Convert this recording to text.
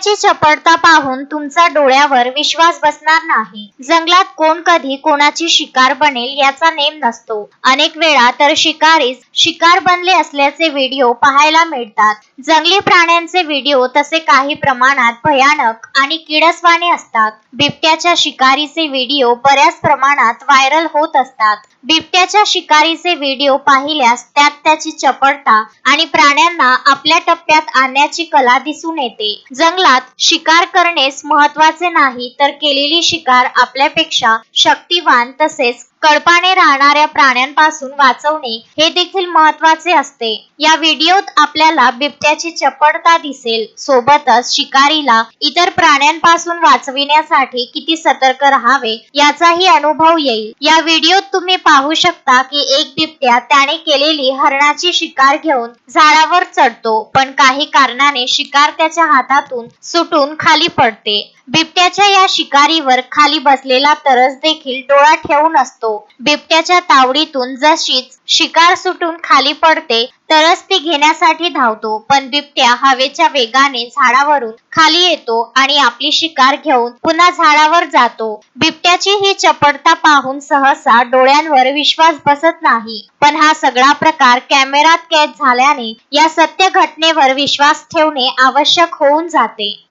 सूर्याची चपळता पाहून तुमचा डोळ्यावर विश्वास बसणार नाही. जंगलात कोण कधी कोणाची शिकार बनेल याचा नेम नसतो. अनेक वेळा तर शिकारीस शिकार बनले असल्याचे व्हिडिओ पाहायला मिळतात. जंगली प्राण्यांचे व्हिडिओ तसे काही प्रमाणात भयानक आणि किडसवाणे असतात. बिबट्याच्या शिकारीचे व्हिडिओ बऱ्याच प्रमाणात व्हायरल होत असतात. बिबट्याच्या शिकारीचे व्हिडिओ पाहिल्यास त्यात त्याची चपळता आणि प्राण्यांना आपल्या टप्प्यात आणण्याची कला दिसून येते. जंगलात शिकार करणेच महत्त्वाचे नाही तर केलेली शिकार आपल्यापेक्षा शक्तिवान तसेच कळपाने राहणाऱ्या प्राण्यांपासून वाचवणे हे देखील महत्त्वाचे असते. या व्हिडिओत आपल्याला बिबट्याची चपळता दिसेल. सोबतच शिकारीला इतर प्राण्यांपासून वाचविण्यासाठी किती सतर्क राहावे याचाही अनुभव येईल. या व्हिडिओत तुम्ही पाहू शकता की एक बिबट्या त्याने केलेली हरणाची शिकार घेऊन झाडावर चढतो. पण काही कारणाने शिकार त्याच्या हातातून सुटून खाली पडते. बिबट्याच्या या शिकारीवर खाली बसलेला तरस देखील डोळा ठेवून असतो. बिबट्याच्या तावडीतून जशीच शिकार सुटून खाली पडते तरच ती घेण्यासाठी धावतो. पण बिबट्या हवेच्या वेगाने झाडावरून खाली येतो आणि आपली शिकार घेऊन पुन्हा झाडावर जातो. बिबट्याची ही चपळता पाहून सहसा डोळ्यांवर विश्वास बसत नाही. पण हा सगळा प्रकार कॅमेरात कैद झाल्याने या सत्य घटनेवर विश्वास ठेवणे आवश्यक होऊन जाते.